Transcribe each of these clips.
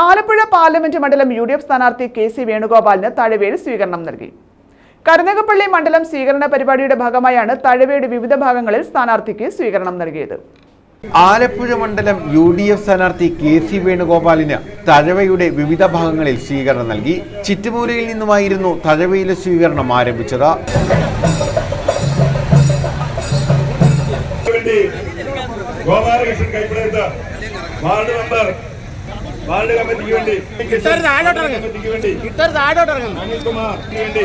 Alappuzha parliament മണ്ഡലം U D F സ്ഥാനാർത്ഥി K C വേണുഗോപാലിന് തഴവേട് സ്വീകരണം നൽകി. കരുനകപ്പള്ളി മണ്ഡലം സ്വീകരണ പരിപാടിയുടെ ഭാഗമായാണ് തഴവേട് വിവിധ ഭാഗങ്ങളിൽ സ്ഥാനാർത്ഥിക്ക് സ്വീകരണം നൽകിയത്. ആലപ്പുഴ മണ്ഡലം യു ഡി എഫ് സ്ഥാനാർത്ഥി കെ സി വേണുഗോപാലിന് തഴവയുടെ വിവിധ ഭാഗങ്ങളിൽ സ്വീകരണം നൽകി. ചിറ്റുമൂലയിൽ നിന്നുമായിരുന്നു തഴവയിലെ സ്വീകരണം ആരംഭിച്ചത്. ഗോപാലകൃഷ്ണൻ കൈപ്പിടുത്ത വാർഡ് മെമ്പർ വാർഡ് കമ്മിറ്റിക്ക് വേണ്ടി കമ്മിറ്റിക്ക് വേണ്ടി അനിൽകുമാർക്ക് വേണ്ടി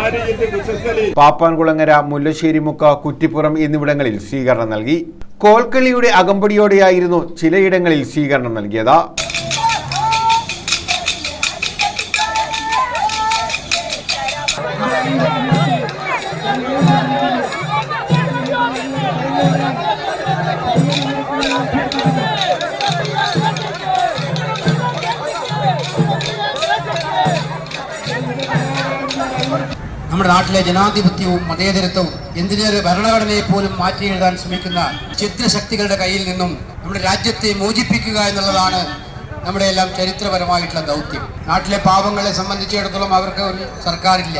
ആര്യജിത്ത് കുശസ്ഥലി പാപ്പാൻകുളങ്ങര മുല്ലശ്ശേരിമുക്ക കുറ്റിപ്പുറം എന്നിവിടങ്ങളിൽ സ്വീകരണം നൽകി. കോൽക്കളിയുടെ അകമ്പടിയോടെയായിരുന്നു ചിലയിടങ്ങളിൽ സ്വീകരണം നൽകിയത്. നമ്മുടെ നാട്ടിലെ ജനാധിപത്യവും മതേതരത്വവും എന്തിനേറെ ഭരണഘടനയെ പോലും മാറ്റി എഴുതാൻ ശ്രമിക്കുന്ന ചിത്രശക്തികളുടെ കയ്യിൽ നിന്നും നമ്മുടെ രാജ്യത്തെ മോചിപ്പിക്കുക എന്നുള്ളതാണ് നമ്മുടെ എല്ലാം ചരിത്രപരമായിട്ടുള്ള ദൗത്യം. നാട്ടിലെ പാവങ്ങളെ സംബന്ധിച്ചിടത്തോളം അവർക്ക് ഒരു സർക്കാരില്ല.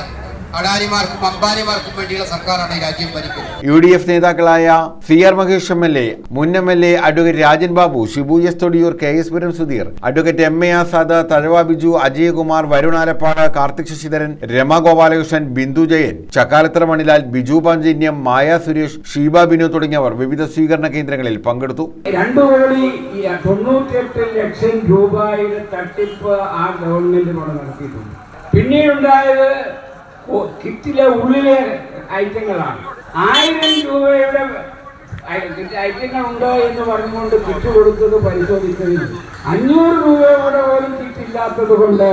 അഡാനിമാർക്കും അംബാനിമാർക്കും വേണ്ടിയുള്ള സർക്കാരാണ് ഈ രാജ്യം ഭരിക്കുന്നത്. യു ഡി എഫ് നേതാക്കളായ C R Mahesh M L A മുൻ M L A advocate Rajan Babu Shibu S Thodiyoor K S Puram Sudheer advocate M A Azad Thazhava Biju Ajayakumar Varun Alappad Karthik Sasidharan Rama Gopalakrishnan Bindu Jayan Chakkalathara Manilal Biju Panchanyam Maya Suresh Sheeba Binu തുടങ്ങിയവർ വിവിധ സ്വീകരണ കേന്ദ്രങ്ങളിൽ പങ്കെടുത്തു. രണ്ടു കോടി ഈ തൊണ്ണൂറ്റെട്ട് ലക്ഷം രൂപയുടെ തട്ടിപ്പ് ആ ഗവൺമെന്റ് നടത്തിയിട്ടുണ്ട്. പിന്നീടുണ്ടായത് കിറ്റിലെ ഉള്ളിലെ ഐറ്റങ്ങളാണ്. ആയിരം രൂപയുടെ ഐറ്റങ്ങൾ ഉണ്ടോ എന്ന് പറഞ്ഞുകൊണ്ട് കിറ്റ് കൊടുത്തത് പരിശോധിച്ചതിൽ അഞ്ഞൂറ് രൂപയുടെ പോലും കിറ്റില്ലാത്തത് കൊണ്ട്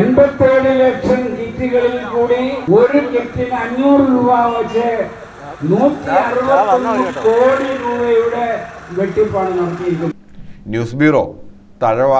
എൺപത്തേഴ് ലക്ഷം കിറ്റുകളിൽ കൂടി ഒരു കിറ്റിന് അഞ്ഞൂറ് രൂപ വെച്ച് നൂറ്റി അറുപത്തൊന്ന് കോടി രൂപയുടെ വെട്ടിപ്പാണ് നടത്തിയിരിക്കുന്നത്. News bureau Thazhava